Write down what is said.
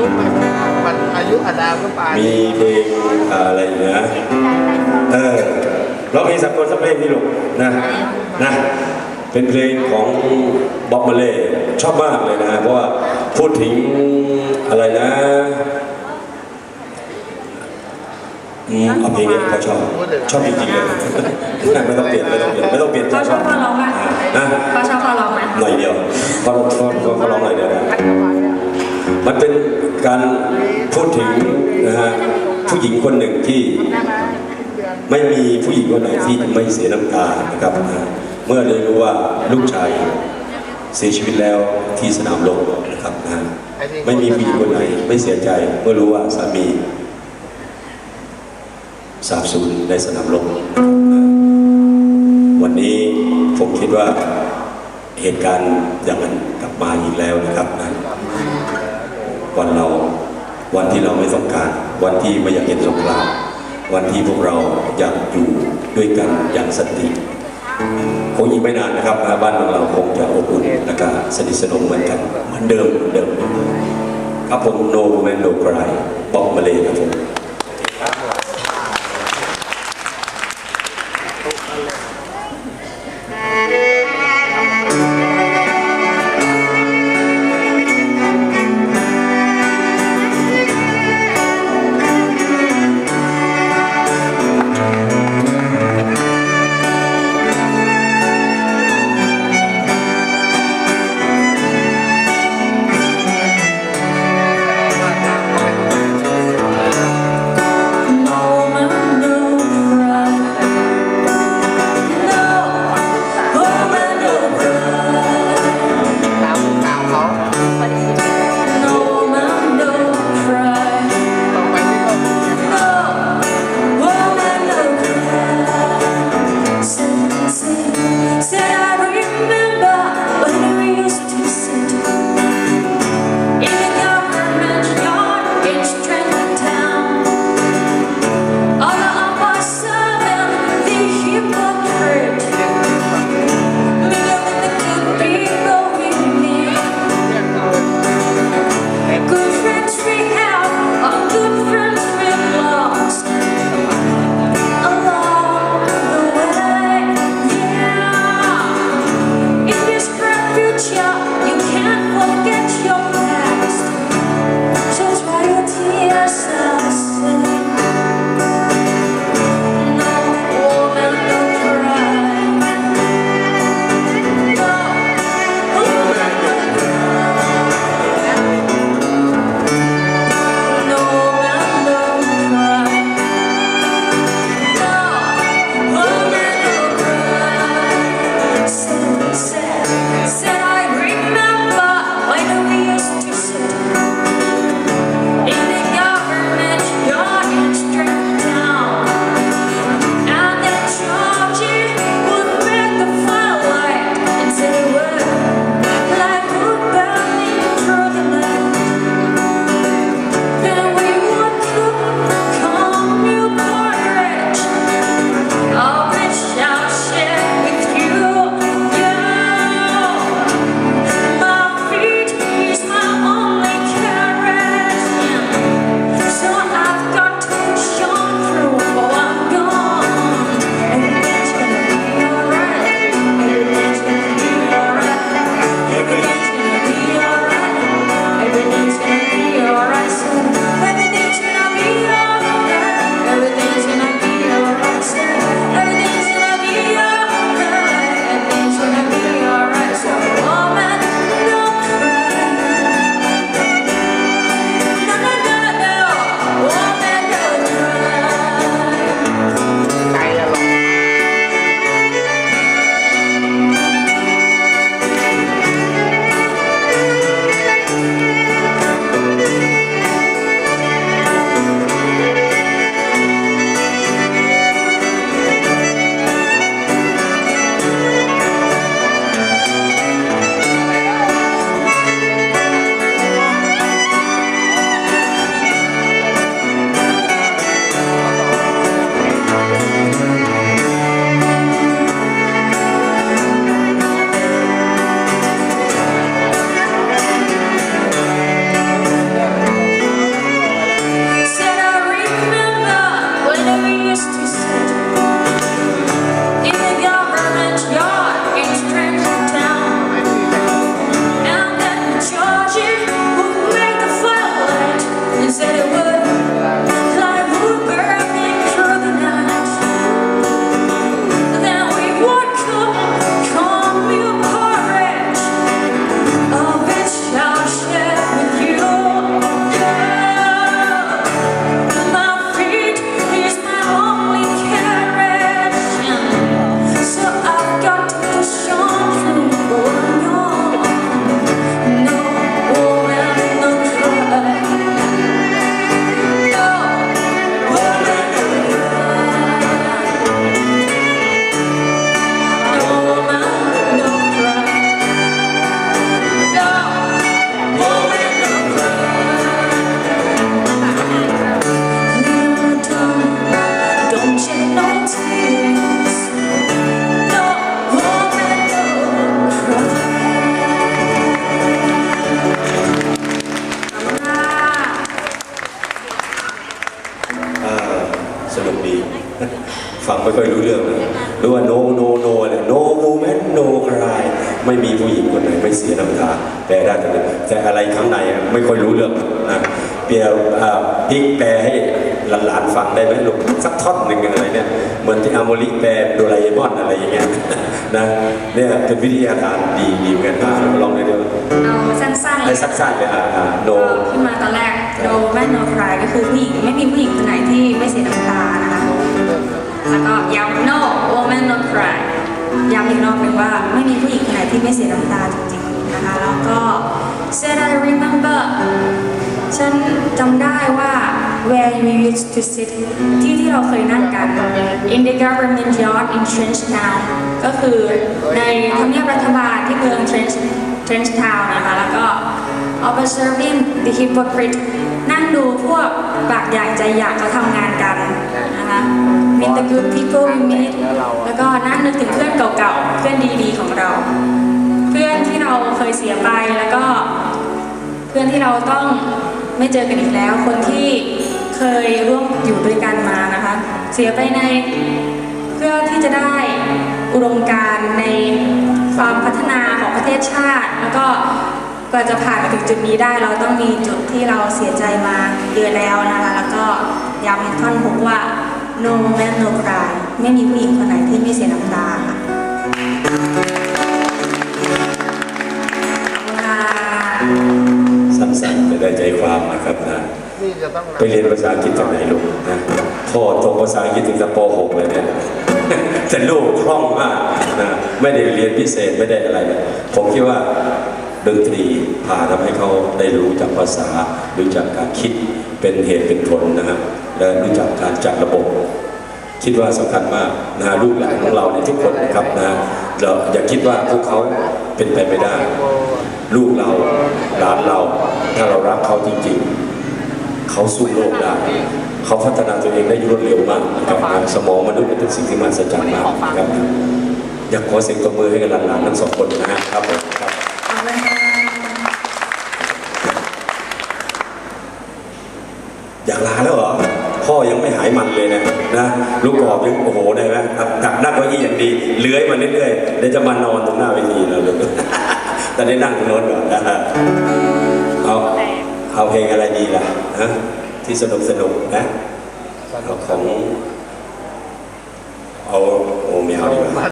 ยุมันมันอายุอานามก็ปานมีเพลงอะไรนะเออร้องเพลงสากลสักเพลงนี่ลูกนะนะเป็นเพลงของบ๊อบมาเล่ชอบมากเลยนะเพราะว่าพูดถึงอะไรนะอืมเอาเพลงนี้เขาชอบชอบจริงๆเลยไม่ต้องเปลี่ยนไม่ต้องเปลี่ยนไม่ต้องเปลี่ยนเขาชอบพ่อร้องไหมนะเขาชอบพ่อร้องไหมหน่อยเดียวเขาเขาเขาเขาร้องหน่อยเดียวนะ มันเป็นการพูดถึงนะฮะผู้หญิงคนหนึ่งที่ไม่มีผู้หญิงคนไหนที่ไม่เสียน้ำตานะครับนะเมื่อได้รู้ว่าลูกชายเสียชีวิตแล้วที่สนามรบนะครับนะไม่มีผู้หญิงคนไหนไม่เสียใจเมื่อรู้ว่าสามีสาบสูญในสนามรบนะครับนะวันนี้ผมคิดว่าเหตุการณ์อย่างนั้นกลับมาอีกแล้วนะครับนะ วันเรา วันที่เราไม่ต้องการ วันที่ไม่อยากเห็นสงครามวันที่พวกเราอยากอยู่ด้วยกันอย่างสันติคงอีกไม่นานนะครับบ้านของเราคงจะอบอุ่นและก็สนิทสนมเหมือนกันเหมือนเดิมเหมือนเดิม ครับผม no man no cry บอกมาเลยครับผม ไม่ค่อยรู้เรื่องเลยรู้ว่า no no no อะไร no woman no cry ไม่มีผู้หญิงคนไหนไม่เสียน้ำตาแปลได้แต่แต่อะไรข้างในอะไม่ค่อยรู้เรื่องนะเปียอ่าพี่แปลให้หลานๆฟังได้ไหมลูกสักท่อนหนึ่งอะไรเนี่ยเหมือนที่อาโมริแปลโดราเอมอนอะไรอย่างเงี้ยนะเนี่ยเป็นวิทยาทานดีดีเหมือนกันนะลองเลยเดี๋ยวเอาสั้นๆเลให้ยสั้นๆเลยอ่าอ่า no ก็ขึ้นมาตอนแรก no man no cry ก็คือผู้หญิงไม่มีผู้หญิงคนไหนที่ไม่เสียน้ำตานะคะ แล้วก็ย้ำ no woman no cry ย้ำอีกรอบหนึ่งว่าไม่มีผู้หญิงคนไหนที่ไม่เสียน้ำตาจริงๆนะคะ แล้วก็ said I remember ฉันจำได้ว่า where we used to sit ที่ที่เราเคยนั่งกัน in the government yard in Trench Town ก็คือในทำเนียบรัฐบาลที่เมือง Trench Trench Town นะคะ แล้วก็ observing the hypocrite นั่งดูพวกปากใหญ่ใจอยากเขาทำงานกัน นะคะ meet the good people we meet แล้วก็นั่งนึกถึงเพื่อนเก่าๆ เพื่อนดีๆของเรา เพื่อนที่เราเคยเสียไปแล้วก็ เพื่อนที่เราต้องไม่เจอกันอีกแล้ว คนที่เคยร่วมอยู่ด้วยกันมานะคะ เสียไปในเพื่อที่จะได้อุดมการณ์ในความพัฒนาของประเทศชาติ แล้วก็กว่าจะผ่านมาถึงจุดนี้ได้ เราต้องมีจุดที่เราเสียใจมาเยอะแล้วนะคะ แล้วก็ย้ำท่อนฮุกว่า no man no cry ไม่มีผู้หญิงคนไหนที่ไม่เสียน้ำตาค่ะขอบคุณค่ะสั้นๆแต่ได้ใจความนะครับนะนี่จะต้องไปเรียนภาษาอังกฤษจากไหนลูกนะพ่อตรงภาษาอังกฤษถึงกับป .6 เลยเนี่ยแต่ลูกคล่องมากนะไม่ได้เรียนพิเศษไม่ได้อะไรเลยผมคิดว่าดนตรีพาทำให้เขาได้รู้จักภาษารู้จักการคิดเป็นเหตุเป็นผลนะครับ และรู้จักการจัดระบบ คิดว่าสำคัญมากนะลูกหลานของเราในทุกคนนะครับนะเราอย่าคิดว่าพวกเขาเป็นไปไม่ได้ ลูกเราหลานเรา ถ้าเรารักเขาจริงๆ เขาสู้โลกได้เขาพัฒนาตัวเองได้รวดเร็วมากนะครับสมองมนุษย์เป็นสิ่งที่มหัศจรรย์มากนะครับอยากขอเสียงตบมือให้กับหลานๆทั้งสองคนนะครับ ลูกกรอบยังโอ้โหได้ไหมครับดักนั่งเก้าอี้อย่างดีเลื้อยมาเรื่อยๆเดี๋ยวจะมานอนตรงหน้าเวทีแล้วลูกแต่ได้นั่งตรงโน้นก่อนนะฮะเอาเอาเพลงอะไรดีล่ะฮะที่สนุกสนุกๆนะเอาของเอาโอ้ไม่เอาดีกว่า